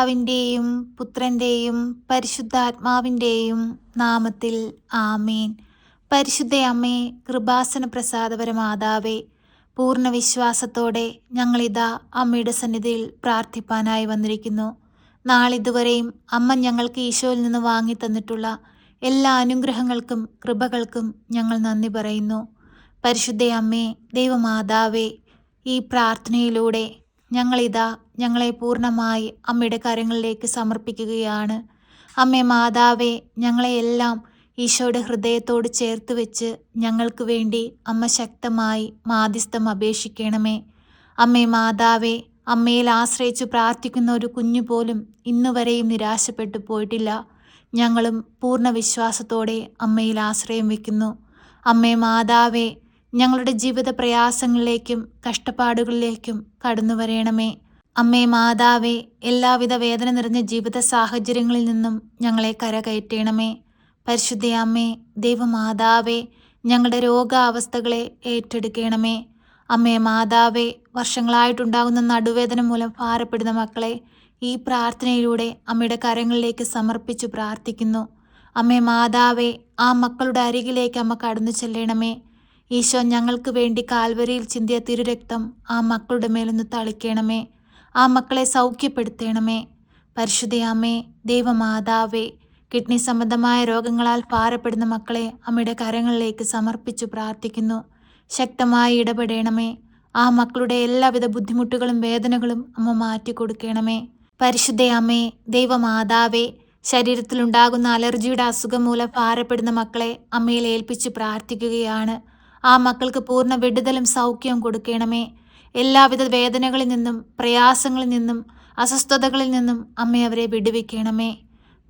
പിതാവിന്റെയും പുത്രന്റെയും പരിശുദ്ധാത്മാവിന്റെയും നാമത്തിൽ ആമേൻ. പരിശുദ്ധ അമ്മേ കൃപാസന പ്രസാദപര മാതാവേ പൂർണ വിശ്വാസത്തോടെ ഞങ്ങളിതാ അമ്മയുടെ സന്നിധിയിൽ പ്രാർത്ഥിപ്പാനായി വന്നിരിക്കുന്നു. നാളിതുവരെയും അമ്മ ഞങ്ങൾക്ക് ഈശോയിൽ നിന്ന് വാങ്ങി തന്നിട്ടുള്ള എല്ലാ അനുഗ്രഹങ്ങൾക്കും കൃപകൾക്കും ഞങ്ങൾ നന്ദി പറയുന്നു. പരിശുദ്ധ അമ്മേ ദൈവമാതാവേ ഈ പ്രാർത്ഥനയിലൂടെ ഞങ്ങളിതാ ഞങ്ങളെ പൂർണമായി അമ്മയുടെ കരങ്ങളിലേക്ക് സമർപ്പിക്കുകയാണ്. അമ്മേ മാതാവേ ഞങ്ങളെയെല്ലാം ഈശോയുടെ ഹൃദയത്തോട് ചേർത്ത് വെച്ച് ഞങ്ങൾക്ക് വേണ്ടി അമ്മ ശക്തമായി മാധ്യസ്ഥം അപേക്ഷിക്കണമേ. അമ്മേ മാതാവേ അമ്മയിൽ ആശ്രയിച്ചു പ്രാർത്ഥിക്കുന്ന ഒരു കുഞ്ഞു പോലും ഇന്നുവരെയും നിരാശപ്പെട്ടു പോയിട്ടില്ല. ഞങ്ങളും പൂർണ വിശ്വാസത്തോടെ അമ്മയിൽ ആശ്രയം വയ്ക്കുന്നു അമ്മേ മാതാവേ ഞങ്ങളുടെ ജീവിത പ്രയാസങ്ങളിലേക്കും കഷ്ടപ്പാടുകളിലേക്കും കടന്നു വരയണമേ അമ്മേ മാതാവേ എല്ലാവിധ വേദന നിറഞ്ഞ ജീവിത സാഹചര്യങ്ങളിൽ നിന്നും ഞങ്ങളെ കരകയറ്റണമേ. പരിശുദ്ധ അമ്മേ ദൈവമാതാവേ ഞങ്ങളുടെ രോഗാവസ്ഥകളെ ഏറ്റെടുക്കണമേ. അമ്മേ മാതാവേ വർഷങ്ങളായിട്ടുണ്ടാകുന്ന നടുവേദന മൂലം ഭാരപ്പെടുന്ന മക്കളെ ഈ പ്രാർത്ഥനയിലൂടെ അമ്മയുടെ കരങ്ങളിലേക്ക് സമർപ്പിച്ചു പ്രാർത്ഥിക്കുന്നു. അമ്മേ മാതാവേ ആ മക്കളുടെ അരികിലേക്ക് അമ്മ കടന്നു ചെല്ലണമേ. ഈശോ ഞങ്ങൾക്ക് വേണ്ടി കാൽവരിയിൽ ചിന്തിയ തിരുരക്തം ആ മക്കളുടെ മേലൊന്ന് തളിക്കണമേ. ആ മക്കളെ സൗഖ്യപ്പെടുത്തണമേ. പരിശുദ്ധയാമേ ദൈവമാതാവേ കിഡ്നി സംബന്ധമായ രോഗങ്ങളാൽ ഭാരപ്പെടുന്ന മക്കളെ അമ്മയുടെ കരങ്ങളിലേക്ക് സമർപ്പിച്ചു പ്രാർത്ഥിക്കുന്നു. ശക്തമായി ഇടപെടണമേ. ആ മക്കളുടെ എല്ലാവിധ ബുദ്ധിമുട്ടുകളും വേദനകളും അമ്മ മാറ്റി കൊടുക്കണമേ. പരിശുദ്ധയമ്മേ ദൈവമാതാവേ ശരീരത്തിലുണ്ടാകുന്ന അലർജിയുടെ അസുഖം മൂലം ഭാരപ്പെടുന്ന മക്കളെ അമ്മയിൽ ഏൽപ്പിച്ചു പ്രാർത്ഥിക്കുകയാണ്. ആ മക്കൾക്ക് പൂർണ വിടുതലും സൗഖ്യവും കൊടുക്കണമേ. എല്ലാവിധ വേദനകളിൽ നിന്നും പ്രയാസങ്ങളിൽ നിന്നും അസ്വസ്ഥതകളിൽ നിന്നും അമ്മ അവരെ വിടുവിക്കണമേ.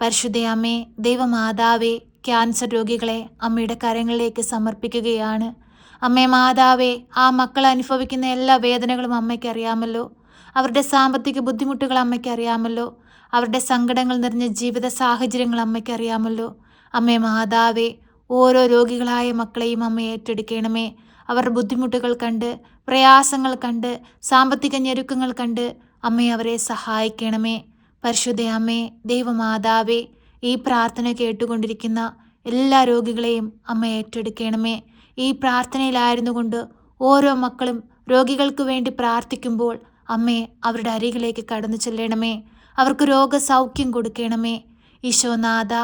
പരിശുദ്ധയമ്മേ ദൈവമാതാവേ ക്യാൻസർ രോഗികളെ അമ്മയുടെ കരങ്ങളിലേക്ക് സമർപ്പിക്കുകയാണ്. അമ്മേ മാതാവേ ആ മക്കൾ അനുഭവിക്കുന്ന എല്ലാ വേദനകളും അമ്മയ്ക്ക് അറിയാമല്ലോ. അവരുടെ സാമ്പത്തിക ബുദ്ധിമുട്ടുകൾ അമ്മയ്ക്ക് അറിയാമല്ലോ. അവരുടെ സങ്കടങ്ങൾ നിറഞ്ഞ ജീവിത സാഹചര്യങ്ങൾ അമ്മയ്ക്ക് അറിയാമല്ലോ. അമ്മേ മാതാവേ ഓരോ രോഗികളായ മക്കളെയും അമ്മ ഏറ്റെടുക്കണമേ. അവർ ബുദ്ധിമുട്ടുകൾ കണ്ട് പ്രയാസങ്ങൾ കണ്ട് സാമ്പത്തിക ഞെരുക്കങ്ങൾ കണ്ട് അമ്മയെ അവരെ സഹായിക്കണമേ. പരിശുദ്ധ അമ്മേ ദൈവമാതാവേ ഈ പ്രാർത്ഥന കേട്ടുകൊണ്ടിരിക്കുന്ന എല്ലാ രോഗികളെയും അമ്മ ഏറ്റെടുക്കണമേ. ഈ പ്രാർത്ഥനയിലായിരുന്നു കൊണ്ട് ഓരോ മക്കളും രോഗികൾക്ക് വേണ്ടി പ്രാർത്ഥിക്കുമ്പോൾ അമ്മയെ അവരുടെ അരികിലേക്ക് കടന്നു ചെല്ലണമേ. അവർക്ക് രോഗസൗഖ്യം കൊടുക്കണമേ. ഈശോനാഥ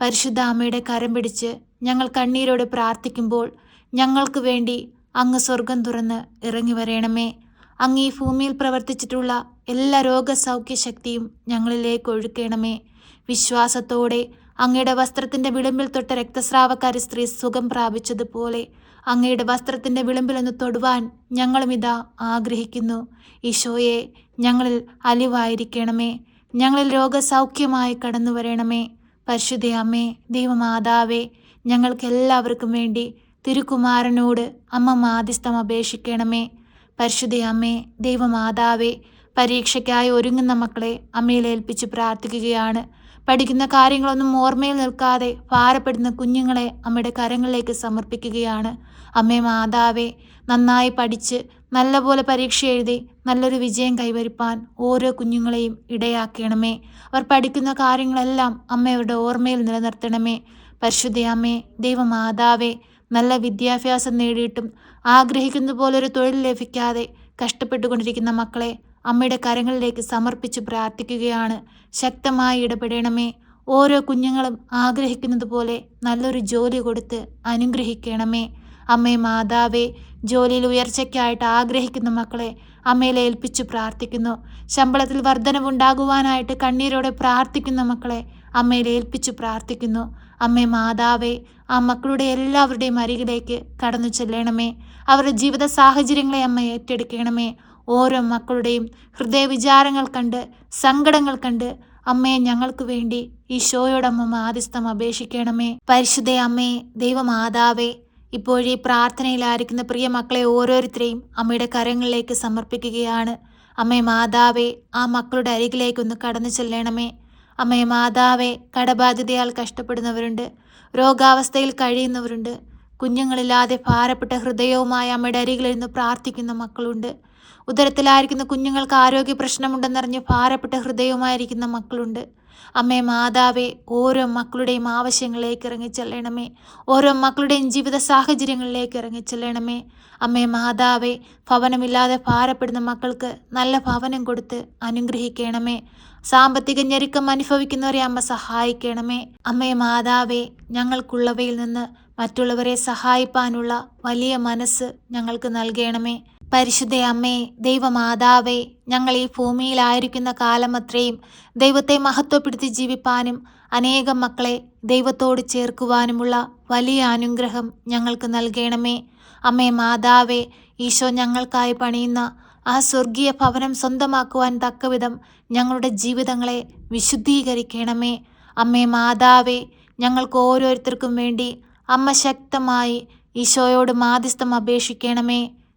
പരിശുദ്ധ അമ്മയുടെ കരം പിടിച്ച് ഞങ്ങൾ കണ്ണീരോട് പ്രാർത്ഥിക്കുമ്പോൾ ഞങ്ങൾക്ക് വേണ്ടി അങ്ങ് സ്വർഗം തുറന്ന് ഇറങ്ങി വരയണമേ അങ്ങ് ഈ ഭൂമിയിൽ പ്രവർത്തിച്ചിട്ടുള്ള എല്ലാ രോഗസൗഖ്യ ശക്തിയും ഞങ്ങളിലേക്ക് ഒഴുക്കണമേ. വിശ്വാസത്തോടെ അങ്ങയുടെ വസ്ത്രത്തിന്റെ വിളിമ്പിൽ തൊട്ട രക്തസ്രാവക്കാരി സ്ത്രീ സുഖം പ്രാപിച്ചതുപോലെ അങ്ങയുടെ വസ്ത്രത്തിന്റെ വിളിമ്പിലൊന്ന് തൊടുവാൻ ഞങ്ങളും ഇതാ ആഗ്രഹിക്കുന്നു. ഈശോയെ ഞങ്ങളിൽ അലിവായിരിക്കണമേ. ഞങ്ങളിൽ രോഗസൗഖ്യമായി കടന്നു വരണമേ പരിശുദ്ധയമ്മേ ദൈവമാതാവേ ഞങ്ങൾക്ക് എല്ലാവർക്കും വേണ്ടി തിരുകുമാരനോട് അമ്മ മാധ്യസ്ഥം അപേക്ഷിക്കണമേ. പരിശുദ്ധ അമ്മേ ദൈവമാതാവേ പരീക്ഷയ്ക്കായി ഒരുങ്ങുന്ന മക്കളെ അമ്മയിൽ ഏൽപ്പിച്ച് പ്രാർത്ഥിക്കുകയാണ്. പഠിക്കുന്ന കാര്യങ്ങളൊന്നും ഓർമ്മയിൽ നിൽക്കാതെ ഭാരപ്പെടുന്ന കുഞ്ഞുങ്ങളെ അമ്മയുടെ കരങ്ങളിലേക്ക് സമർപ്പിക്കുകയാണ്. അമ്മേ മാതാവേ നന്നായി പഠിച്ച് നല്ലപോലെ പരീക്ഷ എഴുതി നല്ലൊരു വിജയം കൈവരിപ്പാൻ ഓരോ കുഞ്ഞുങ്ങളെയും ഇടയാക്കണമേ. അവർ പഠിക്കുന്ന കാര്യങ്ങളെല്ലാം അമ്മയുടെ ഓർമ്മയിൽ നിലനിർത്തണമേ. പരിശുദ്ധ അമ്മേ ദൈവമാതാവേ നല്ല വിദ്യാഭ്യാസം നേടിയിട്ടും ആഗ്രഹിക്കുന്ന പോലൊരു തൊഴിൽ ലഭിക്കാതെ കഷ്ടപ്പെട്ടുകൊണ്ടിരിക്കുന്ന മക്കളെ അമ്മയുടെ കരങ്ങളിലേക്ക് സമർപ്പിച്ച് പ്രാർത്ഥിക്കുകയാണ്. ശക്തമായി ഇടപെടണമേ. ഓരോ കുഞ്ഞുങ്ങളും ആഗ്രഹിക്കുന്നത് പോലെ നല്ലൊരു ജോലി കൊടുത്ത് അനുഗ്രഹിക്കണമേ. അമ്മേ മാതാവേ ജോലിയിൽ ഉയർച്ചയ്ക്കായിട്ട് ആഗ്രഹിക്കുന്ന മക്കളെ അമ്മയിൽ ഏൽപ്പിച്ചു പ്രാർത്ഥിക്കുന്നു. ശമ്പളത്തിൽ വർധനവുണ്ടാകുവാനായിട്ട് കണ്ണീരോടെ പ്രാർത്ഥിക്കുന്ന മക്കളെ അമ്മയിൽ ഏൽപ്പിച്ചു പ്രാർത്ഥിക്കുന്നു. അമ്മേ മാതാവേ ആ മക്കളുടെ എല്ലാവരുടെയും അരികിലേക്ക് കടന്നു ചെല്ലണമേ. അവരുടെ ജീവിത സാഹചര്യങ്ങളെ അമ്മ ഏറ്റെടുക്കണമേ. ഓരോ മക്കളുടെയും ഹൃദയവിചാരങ്ങൾ കണ്ട് സങ്കടങ്ങൾ കണ്ട് അമ്മയെ ഞങ്ങൾക്ക് വേണ്ടി ഈശോയോടമ്മ മാധ്യസ്ഥം അപേക്ഷിക്കണമേ. പരിശുദ്ധ അമ്മേ ദൈവമാതാവേ ഇപ്പോഴീ പ്രാർത്ഥനയിലായിരിക്കുന്ന പ്രിയ മക്കളെ ഓരോരുത്തരെയും അമ്മയുടെ കരങ്ങളിലേക്ക് സമർപ്പിക്കുകയാണ്. അമ്മേ മാതാവേ ആ മക്കളുടെ അരികിലേക്കൊന്ന് കടന്നു ചെല്ലണമേ. അമ്മേ മാതാവേ കടബാധ്യതയാൽ കഷ്ടപ്പെടുന്നവരുണ്ട് രോഗാവസ്ഥയിൽ കഴിയുന്നവരുണ്ട് കുഞ്ഞുങ്ങളില്ലാതെ ഭാരപ്പെട്ട ഹൃദയവുമായി അമ്മയുടെ നിന്ന് പ്രാർത്ഥിക്കുന്ന മക്കളുണ്ട് ഉദരത്തിലായിരിക്കുന്ന കുഞ്ഞുങ്ങൾക്ക് ആരോഗ്യ പ്രശ്നമുണ്ടെന്നറിഞ്ഞ് ഭാരപ്പെട്ട ഹൃദയവുമായിരിക്കുന്ന മക്കളുണ്ട്. അമ്മേ മാതാവേ ഓരോ മക്കളുടെയും ആവശ്യങ്ങളിലേക്ക് ഇറങ്ങിച്ചെല്ലണമേ ഓരോ മക്കളുടെയും ജീവിത സാഹചര്യങ്ങളിലേക്ക് ഇറങ്ങിച്ചെല്ലണമേ അമ്മേ മാതാവേ ഭവനമില്ലാതെ ഭാരപ്പെടുന്ന മക്കൾക്ക് നല്ല ഭവനം കൊടുത്ത് അനുഗ്രഹിക്കണമേ. സാമ്പത്തിക ഞെരുക്കം അനുഭവിക്കുന്നവരെ അമ്മ സഹായിക്കണമേ. അമ്മേ മാതാവേ ഞങ്ങൾക്കുള്ളവയിൽ നിന്ന് മറ്റുള്ളവരെ സഹായിപ്പാനുള്ള വലിയ മനസ്സ് ഞങ്ങൾക്ക് നൽകണമേ. പരിശുദ്ധ അമ്മേ ദൈവമാതാവേ ഞങ്ങൾ ഈ ഭൂമിയിലായിരിക്കുന്ന കാലമത്രയും ദൈവത്തെ മഹത്വപ്പെടുത്തി ജീവിപ്പാനും അനേകം മക്കളെ ദൈവത്തോട് ചേർക്കുവാനുമുള്ള വലിയ അനുഗ്രഹം ഞങ്ങൾക്ക് നൽകണമേ. അമ്മേ മാതാവേ ഈശോ ഞങ്ങൾക്കായി പണിയുന്ന ആ സ്വർഗീയ ഭവനം സ്വന്തമാക്കുവാൻ തക്കവിധം ഞങ്ങളുടെ ജീവിതങ്ങളെ വിശുദ്ധീകരിക്കണമേ. അമ്മേ മാതാവേ ഞങ്ങൾക്ക് ഓരോരുത്തർക്കും വേണ്ടി അമ്മ ശക്തമായി ഈശോയോട് മാധ്യസ്ഥം അപേക്ഷിക്കണമേ.